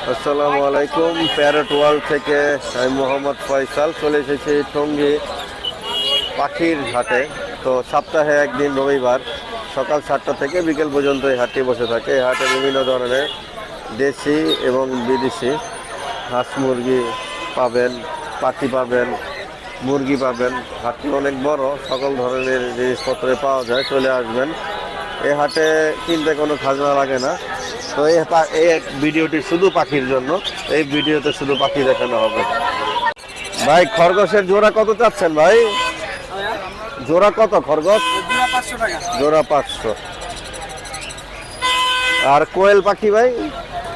আসসালামু আলাইকুম parrot world থেকে আমি মোহাম্মদ ফয়সাল চলে এসেছি টঙ্গী পাখির হাটে। তো সপ্তাহে একদিন রবিবার, সকাল সাতটা থেকে বিকেল পর্যন্ত এই হাটটি বসে থাকে। এই হাটে বিভিন্ন ধরনের দেশি এবং বিদেশি হাঁস মুরগি পাবেন, পাখি পাবেন, মুরগি পাবেন। হাটটি অনেক বড়, সকল ধরনের জিনিসপত্র পাওয়া যায়, চলে আসবেন। এই হাটে কিনতে কোনো খাজনা লাগে না। তো এই এই ভিডিওটি শুধু পাখির জন্য এই ভিডিওতে শুধু পাখি দেখানো হবে। ভাই খরগোশের জোড়া কত চাচ্ছেন ভাই? জোড়া কত খরগোশ? জোড়া পাঁচশো। আর কোয়েল পাখি ভাই?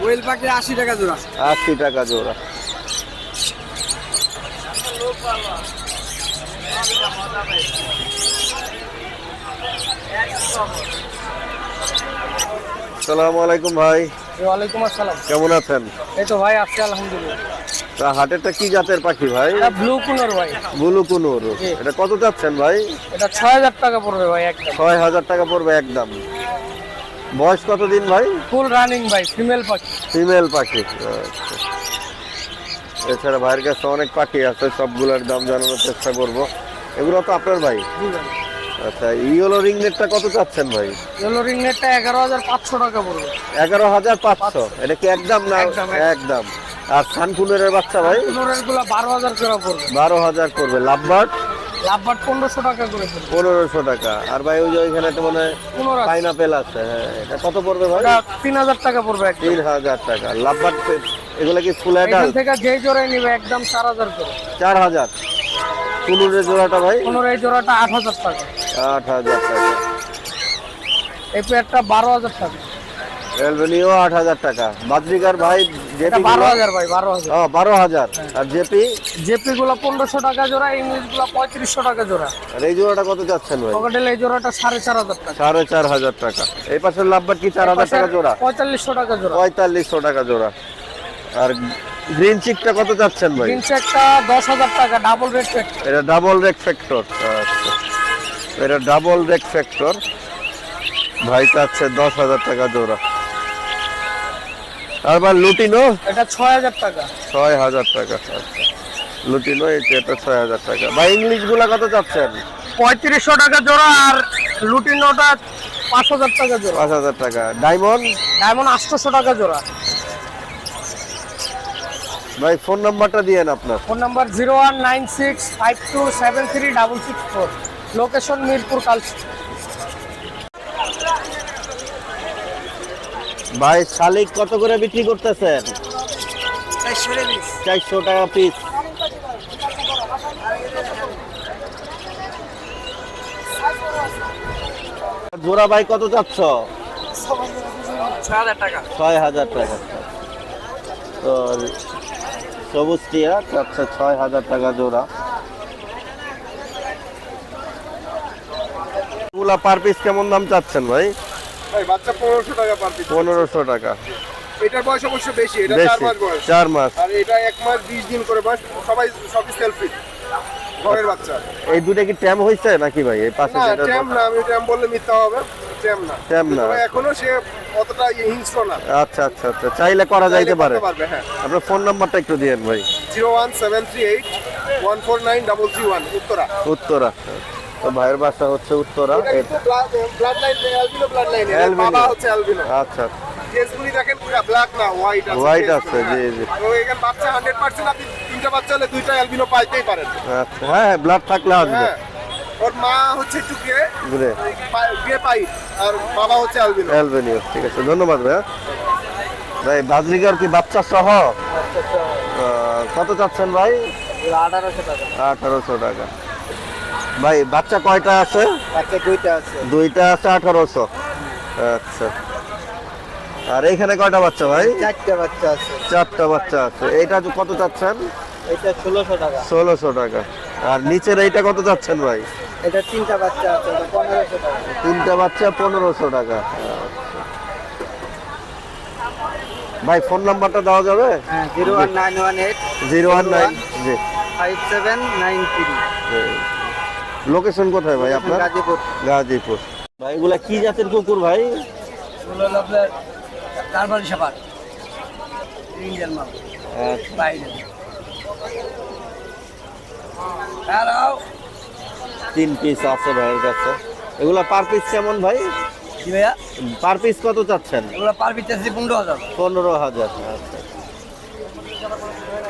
কোয়েল পাখি আশি টাকা জোড়া। আশি টাকা জোড়া। সালামু আলাইকুম ভাই। ওয়ালাইকুম আসসালাম। কেমন আছেন? এই তো ভাই আসছে আলহামদুলিল্লাহ। তা হাটেরটা কি জাতের পাখি ভাই? এটা ব্লু কুনোর ভাই। বুলু কুনুর। এটা কত চাচ্ছেন ভাই? এটা ছয় হাজার টাকা পড়বে ভাই একদম। ছয় হাজার টাকা পড়বে একদম। বয়স কতদিন ভাই? ফুল রানিং ভাই ফিমেল পাখি। ফিমেল পাখি। এছাড়া ভাইয়ের কাছে অনেক পাখি আছে সবগুলোর দাম জানানোর চেষ্টা করব। এগুলো তো আপনার ভাই। আচ্ছা ইয়েলো রিংনেটটা কত চাচ্ছেন ভাই? ইয়েলো রিংনেটটা এগারো হাজার পাঁচশো টাকা পড়বে। এগারো হাজার পাঁচশো? এটা কি একদম না? একদম, আর সানকুনের বাচ্চা ভাই? গুলা বারো হাজার করে পড়বে। বারো হাজার করবে লাভবার্ড? লাভবাট পনেরোশো টাকা করে পনেরোশো টাকা। আর ভাই ওই যে ওইখানে তো মানে পাইনাপেল আছে। হ্যাঁ এটা কত পড়বে ভাই? তিন হাজার টাকা পড়বে তিন হাজার টাকা। লাভবার্ড এগুলো কি ফুল অ্যাডাল্ট থেকে যেই জোড়াই নিবে একদম চার হাজার করে। চার হাজার। কুনুরের জোড়াটা ভাই? পনেরো জোড়াটা আট হাজার টাকা। আট হাজার টাকা। এই পেয়ারটা বারো হাজার টাকা। এলবেনিও আট হাজার টাকা। বাদ্রিকার ভাই জেপি বারো হাজার ভাই বারো হাজার। ও বারো হাজার। আর জেপি? জেপি গুলো পনেরোশো টাকা জোড়া ইংলিশগুলো পঁয়ত্রিশশো টাকা জোড়া। আর এই জোড়াটা কত যাচ্ছেন ভাই? পকেটেল এই জোড়াটা সাড়ে চার হাজার টাকা। সাড়ে চার হাজার টাকা। এই পাশের লাভবার কি চার হাজার টাকা জোড়া? পঁয়তাল্লিশশো টাকা জোড়া। পঁয়তাল্লিশশো টাকা জোড়া। আর গ্রিন চিকটা কত যাচ্ছেন ভাই? একটা দশ হাজার টাকা ডাবল রেট পেট এটা ডাবল রেক ফ্যাক্টর আচ্ছা। এটা ডাবল রেক ফ্যাক্টর ভাই চাচ্ছে দশ হাজার টাকা জোড়া। আর ভাই লুটিনো? এটা ছয় হাজার টাকা। ছয় হাজার টাকা আচ্ছা। লুটিনো এটা ছয় হাজার টাকা। ভাই ইংলিশগুলা কত চাচ্ছেন? পঁয়ত্রিশশো টাকা জোড়া আর লুটিনোটা পাঁচ হাজার টাকা জোড়া। পাঁচ হাজার টাকা। ডায়মন্ড? ডায়মন্ড আটশোশো টাকা জোড়া। ভাই ফোন নাম্বারটা দিয়েন আপনার। Phone number zero one nine six five two seven three double six four location Mirpur কাল ভাই শালিক কত করে বিক্রি করতেছেন? চারশো টাকা পিস জোড়া ভাই কত চাচ্ছ? ছয় হাজার টাকা। ছয় হাজার টাকা। তো সবুজ টিয়া চাচ্ছে ছয় হাজার টাকা জোড়া। এগুলা পার পিস কেমন দাম চাচ্ছেন ভাই? বাচ্চা পনেরোশো টাকা পার পিস পনেরোশো টাকা। এটার বয়স অবশ্য বেশি এটা চার মাস বয়স। চার মাস। আর এটা এক মাস বিশ দিন করে বয়স সবাই সবই সেলফি ঘরের বাচ্চা। এই দুটো কি ট্যাম হয়েছে নাকি ভাই? এই পাশে না ট্যাম না আমি ট্যাম বললে মিথ্যা হবে। না ট্যাম না। তবে এখনও সে অতটা হিংস্র না। আচ্ছা আচ্ছা আচ্ছা। চাইলে করা যাইতে পারে। করতে পারবে হ্যাঁ। আপনার ফোন নাম্বারটা একটু দিয়েন ভাই। Zero one seven three eight one four nine double three one Uttara. Uttara. তো ভাইয়ের বাসা হচ্ছে Uttara. Blood line albino blood line. বাবা হচ্ছে অ্যালবিনো আচ্ছা। কেসগুলি দেখেন পুরো ব্ল্যাক না হোয়াইট আছে হোয়াইট আছে জি হ্যাঁ। জি তো এখানে বাচ্চা হান্ড্রেড পার্সেন্ট আপনি তিনটা বাচ্চা হলে দুইটা অ্যালবিনো পাইতেই পারেন। আচ্ছা হ্যাঁ ব্লাড থাকলে আসবে। হ্যাঁ। ওর মা হচ্ছে একটু গে ঘুরে গে পাই আর বাবা হচ্ছে অ্যালবিনো। অ্যালবেনিও ঠিক আছে ধন্যবাদ ভাইয়া। ভাই বাজরিকার কি বাচ্চা সহ? কত চাচ্ছেন ভাই? আঠারোশো টাকা। আঠারোশো টাকা ভাই বাচ্চা কয়টা আছে? একটা দুইটা আছে। দুইটা আছে আঠারোশো। আচ্ছা। আর এইখানে কয়টা বাচ্চা ভাই? চারটা বাচ্চা আছে। চারটা বাচ্চা আছে। এইটা কত চাচ্ছেন? এটা ষোলোশো টাকা। ষোলোশো টাকা। আর নিচের এইটা কত চাচ্ছেন ভাই? এটা তিনটা বাচ্চা আছে পনেরোশো টাকা। তিনটা বাচ্চা পনেরোশো টাকা। ভাই ফোন নাম্বারটা দেওয়া যাবে? হ্যাঁ zero one nine one eight zero one nine জি। Five seven nine three. Location কোথায় ভাই আপনার? গাজীপুর। গাজীপুর। ভাই এগুলা কি জাতের কুকুর ভাই? এগুলো হলো আপনার কারবারি সাপার। ইন্ডিয়ান মাল। বাইরে। হ্যালো। তিন পিস আছে ভাইয়ের কাছে। এগুলো পার পিস কেমন ভাই? কি ভাইয়া। পার পিস কত চাচ্ছেন? এগুলো পার পিস আছে পনেরো হাজার। পনেরো হাজার আচ্ছা।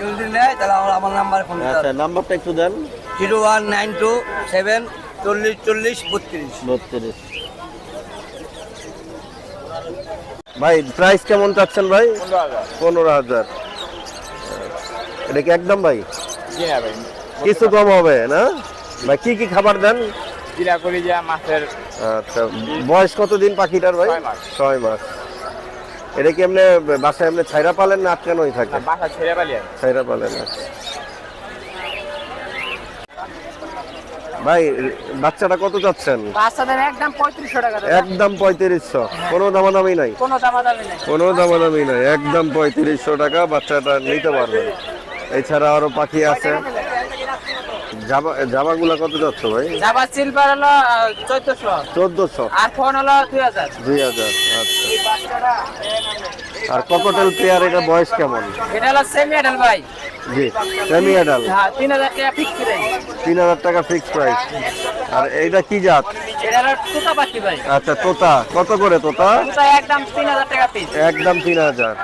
যদি নেয় তাহলে আমার আমার নাম্বারে ফোন আচ্ছা নাম্বারটা একটু দেন। Zero one nine two seven চল্লিশ চল্লিশ বত্রিশ। বত্রিশ। ভাই প্রাইস কেমন চাচ্ছেন ভাই? পনেরো হাজার। এটা কি একদম ভাই। কিছু কম হবে না? ভাই কি কি খাবার দেন? জিরা করি যা মাছের। আচ্ছা বয়স কতদিন পাখিটার ভাই? ছয় মাস। এটা কি এমনি বাসায় এমনি ছাইরা পালেন না আটকানোই থাকে? বাসা ছেড়ে পালিয়ে ছাইরা পালেন আচ্ছা। ভাই বাচ্চাটা কত চাচ্ছেন? বাচ্চাদের একদম পঁয়ত্রিশশো টাকা একদম পঁয়ত্রিশশো। কোনো দামাদামি নাই? কোনো দামাদামি নেই। কোনো দামাদামি নাই। একদম পঁয়ত্রিশশো টাকা বাচ্চাটা নিতে পারবেন এছাড়া আরও পাখি আছে। জামাগুলা কত যাচ্ছ ভাই? জাবা সিলভার হলো আর ফোন হলো দুই হাজার। দুই হাজার আচ্ছা। আর ককটেল পেয়ার এটা বয়স কেমন? এটা হলো সেমি অ্যাডাল ভাই। জি সেমি অ্যাডাল হ্যাঁ তিন হাজার টাকা ফিক্স তিন হাজার টাকা ফিক্স প্রাইস আর এইটা কি জাত? এটা হলো টুকা পাখি ভাই। আচ্ছা তোতা। কত করে তোতা? একদম তিন হাজার টাকা পিস একদম তিন হাজার।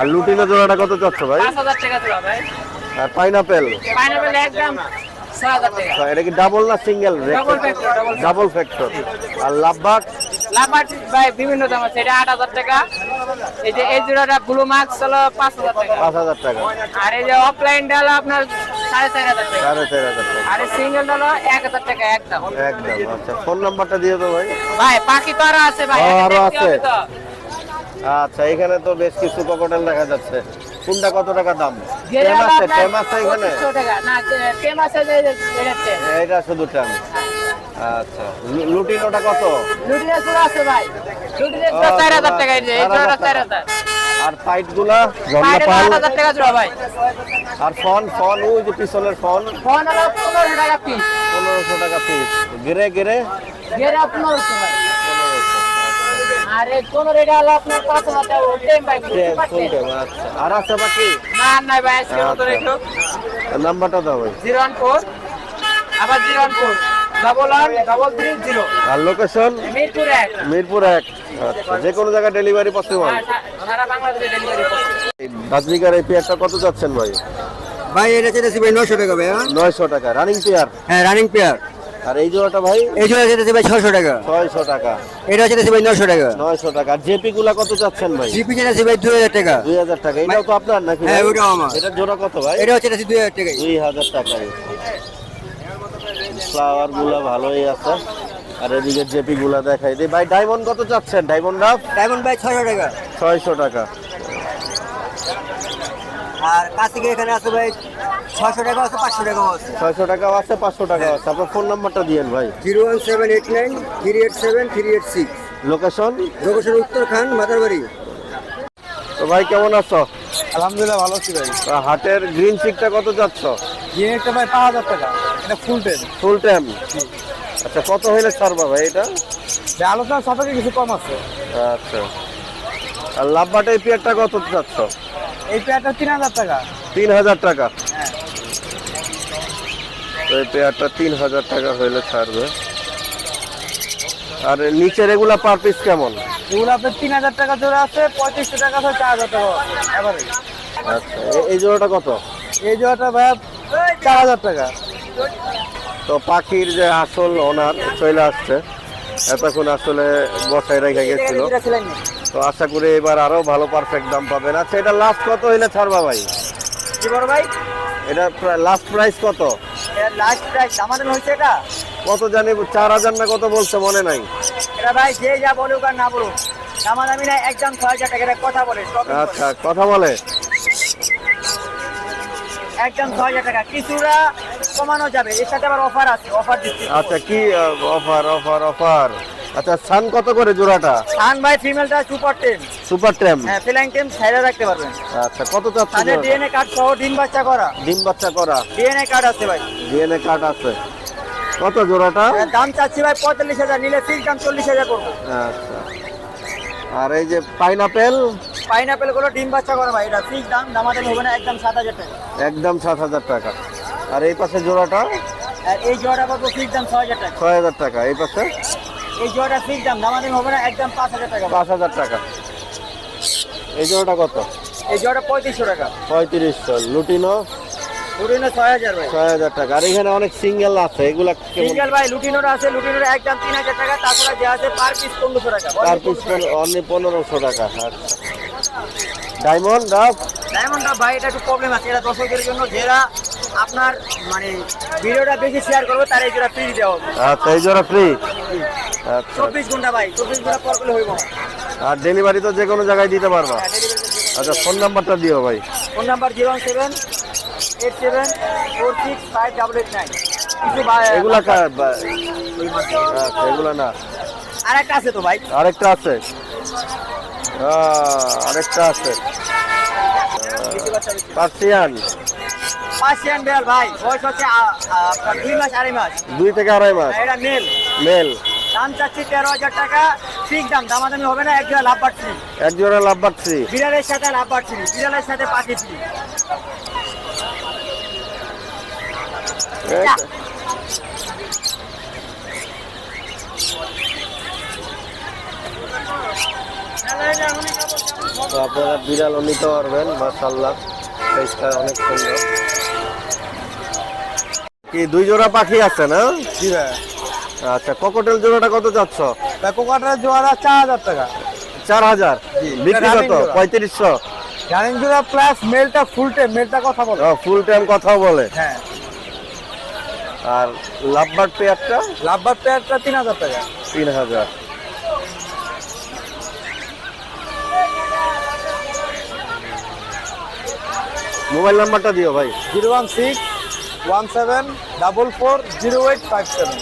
আর লুটিনো জোড়াটা কত চাচ্ছ ভাই? পাঁচ হাজার টাকা জোড়া ভাই। আর পাইনাপেল পাইনাপেল একদম এটা কি ডাবল না সিঙ্গেল ডাবল ফ্যাক্টর আর লাভবাগ লাভার ভাই বিভিন্ন দাম আছে। এটা আট হাজার টাকা। এই যে এই জোড়াটা ব্লু মার্কস হলো পাঁচ হাজার টাকা। পাঁচ হাজার টাকা। আর এই যে অফলাইনটা হলো আপনার সাড়ে চার হাজার টাকা। সাড়ে চার হাজার টাকা। আর এই সিঙ্গেলটা হলো এক হাজার টাকা একদম। একদম আচ্ছা। ফোন নাম্বারটা দিয়ে তো ভাই। ভাই পাখি তো আরও আছে ভাই আরও আছে? আচ্ছা এখানে তো বেশ কিছু ককটেল দেখা যাচ্ছে। কোনটা কত টাকা দাম? গেরে টেম হলো আছে আপনার টেম আছে এখানে? 2500 টাকা। না টেম আছে যে যে- এটা শুধু টেম আচ্ছা লুটিনোটা কত? আছে ভাই। টাকা এই আরগুলা পাল টাকা জোড়া ভাই। আর ফন ফন ওই যে পিছনের ফন? ফোন হলো টাকা পিস পনেরোশো টাকা পিস গেরে গেরে? গেরা পনেরোশো ভাই। পনেরোশো আর এই পনেরো হলো আপনার পাঁচ হাজার টাকা টেম ভাই ফুল টেম আচ্ছা আর আছে বাকি না নাই ভাই আজকে মতো আচ্ছা। রেখো। নাম্বারটা দাও ভাই। জিরো ওয়ান ফোর আবার zero one four double one double three zero আর লোকেশন মিরপুর এক। মিরপুর এক। আচ্ছা যে কোনো জায়গায় ডেলিভারি পসিবল আর সারা বাংলাদেশে ডেলিভারি বাজরিকার এই পেয়ারটা কত যাচ্ছেন ভাই? ভাই এটা চেয়েছি ভাই নশো টাকা ভাই হ্যাঁ? নয়শো টাকা রানিং পেয়ার হ্যাঁ রানিং পেয়ার আর এই জোড়াটা ভাই? এই জোড়া চেয়েছি ভাই ছশো টাকা। ছয়শো টাকা। এটা চেয়েছি ভাই নশো টাকা। নয়শো টাকা। আর জেপি গুলা কত চাচ্ছেন ভাই? জিপি চেয়েছি ভাই দুই হাজার টাকা। দুই হাজার টাকা। এটাও তো আপনার নাকি হ্যাঁ? ওটাও আমার। এটা জোড়া কত ভাই? এটাও চেয়েছি দুই হাজার টাকাই দুই হাজার টাকায়। ফ্লাওয়ারগুলা ভালোই আছে। আর এদিকে জেপি গুলা দেখাই দিই। ভাই ডায়মন্ড কত চাচ্ছেন? ডায়মন্ড ডাব ডায়মন্ড ভাই ছশো টাকা। ছয়শো টাকা। আর কাছিকে এখানে আছে ভাই ছশো টাকা আছে পাঁচশো টাকাও আছে। ছয়শো টাকাও আছে পাঁচশো টাকাও আছে। আপনার ফোন নাম্বারটা দিয়েন ভাই। Zero one seven eight nine three eight seven three eight six. Location? Location Uttarkhan Madarbari. তো ভাই কেমন আছো? আলহামদুলিল্লাহ ভালো আছি ভাই। হাটের গ্রিন চিকটা কত যাচ্ছ? জিনিসটা ভাই পাঁচ হাজার টাকা। এটা ফুল টেন ফুল টাইম আচ্ছা কত হইলে ছাড়বা ভাই এটা? আলোচনার সাপেক্ষে কিছু কম আছে। আচ্ছা। আর লাভবাটা এই পেয়ারটা কত যাচ্ছ? এই পেয়ারটা তিন হাজার টাকা। তিন হাজার টাকা। তো এই পেয়ারটা তিন হাজার টাকা হইলে ছাড়বে। আর নিচের এগুলা পার পিস কেমন? এগুলো আপনার তিন হাজার টাকা জোড়া আছে পঁয়ত্রিশশো টাকা আছে চার হাজার টাকা এভারেজ আচ্ছা এই জোড়াটা কত? এই জোড়াটা ভাই চার হাজার টাকা। তো পাখির যে আসল ওনার চলে আসছে এতক্ষণ আসলে বসায় রেখে গেছিল। তো আশা করি এবার আরও ভালো পারফেক্ট দাম পাবেন। আচ্ছা এটা লাস্ট কত হইলে ছাড়বা ভাই? কি বড় ভাই? এটা লাস্ট প্রাইস কত? লাস্ট প্রাইস আমাদের হয়েছে এটা। কত জানি চার হাজার না কত বলছে মনে নাই। এটা ভাই যে যা বলুক আর না বলুক আমার আমি না একদম ছয় হাজার টাকা কথা বলে আচ্ছা কথা বলে। একদম ছয় হাজার টাকা কিছুটা কমানো যাবে। এর সাথে আবার অফার আছে অফার দিচ্ছি। আচ্ছা কি অফার অফার অফার আচ্ছা সান কত করে জোড়াটা? খান ভাই ফিমেলটা সুপার টেন সুপার টেম হ্যাঁ ফিলাইং টেম সাইডে রাখতে পারবেন। আচ্ছা কত চাচ্ছে তাহলে জোড়াটা? ডিএনএ কার্ড সহ ডিম বাচ্চা করা। ডিম বাচ্চা করা। ডিএনএ কার্ড আছে ভাই। ডিএনএ কার্ড আছে। কত জোড়াটা? দাম চাচ্ছি ভাই পঁয়তাল্লিশ হাজার নিলে ফিক্স দাম চল্লিশ হাজার করব আচ্ছা। আর এই যে পাইনাপেল পাইনাপেলগুলো ডিম বাচ্চা করে ভাই এটা ফিক্স দাম দামাদামি হবে না একদম সাত হাজার টাকা। একদম সাত হাজার টাকা। আর এই পাশে জোড়াটা? আর এই জোড়াটা পাবো ফিক্স দাম ছয় হাজার টাকা। ছয় হাজার টাকা। এই পাশে? এই জোড়াটা ফিক্স দাম দামাদামি হবে না একদম পাঁচ হাজার টাকা। পাঁচ হাজার টাকা। এই জোড়াটা কত? এই জোড়াটা পঁয়ত্রিশশো টাকা। পঁয়ত্রিশশো। লুটিনো? লুটিনো ছয় হাজার ভাই। ছয় হাজার টাকা। আর এখানে অনেক সিঙ্গেল আছে এগুলা সিঙ্গেল ভাই লুটিনোর আছে লুটিনোর একদম তিন হাজার টাকা তাছাড়া যে আছে পার পিস পনেরোশো টাকা। চার পিস অনলি পনেরোশো টাকা আচ্ছা। ডায়মন্ড ডাব ডায়মন্ডটা ভাই এটা একটু প্রবলেম আছে। এটা দর্শকদের জন্য যারা আপনার মানে ভিডিওটা বেশি শেয়ার করবে তার এই জোড়া ফ্রি দেওয়া হবে। আচ্ছা এই জোড়া ফ্রি চব্বিশ ঘণ্টা ভাই চব্বিশ ঘণ্টা পর করলে হইব। আর ডেলিভারি তো যে কোনো জায়গায় দিতে পারবা। আচ্ছা ফোন নাম্বারটা দিও ভাই। Phone number zero seven eight seven four six five double eight nine ভাই- এগুলা আচ্ছা এগুলা না। আর একটা আছে তো ভাই। আরেকটা আছে। আরেকটা আছে। পার্সিয়ান। পার্সিয়ান বেল ভাই বয়স হচ্ছে দুই মাস আড়াই মাস। দুই থেকে আড়াই মাস। এটা মেল। মেল। দাম চাচ্ছি তেরো হাজার টাকা। ঠিক দাম দামাদামি হবে না এক জোড়া লাভ পাচ্ছি এক জোড়া লাভ বাড়ছি। বিড়ালের সাথে লাভ পাচ্ছি বিড়ালের সাথে পাখি ফ্রি তো আপনারা বিড়ালও নিতে পারবেন মাশাল্লাহ সাইজটা অনেক সুন্দর। কি দুই জোড়া পাখি আছে না? জি ভাই। আচ্ছা ককটেল জোড়াটা কত চাচ্ছ? কোকাটার জোয়ারা চার হাজার টাকা। চার হাজার? বিক্রি কত? জোড়া। পঁয়ত্রিশশো? জানেন জোড়া প্লাস মেলটা ফুল টাইম মেলটা কথা বলো। ফুল টাইম কথাও বলে। হ্যাঁ। আর লাভবার্ড পেয়ারটা? লাভবার পেয়ারটা তিন হাজার টাকা। তিন হাজার। মোবাইল নাম্বারটা দিও ভাই। Zero one six one seven double four zero eight five seven.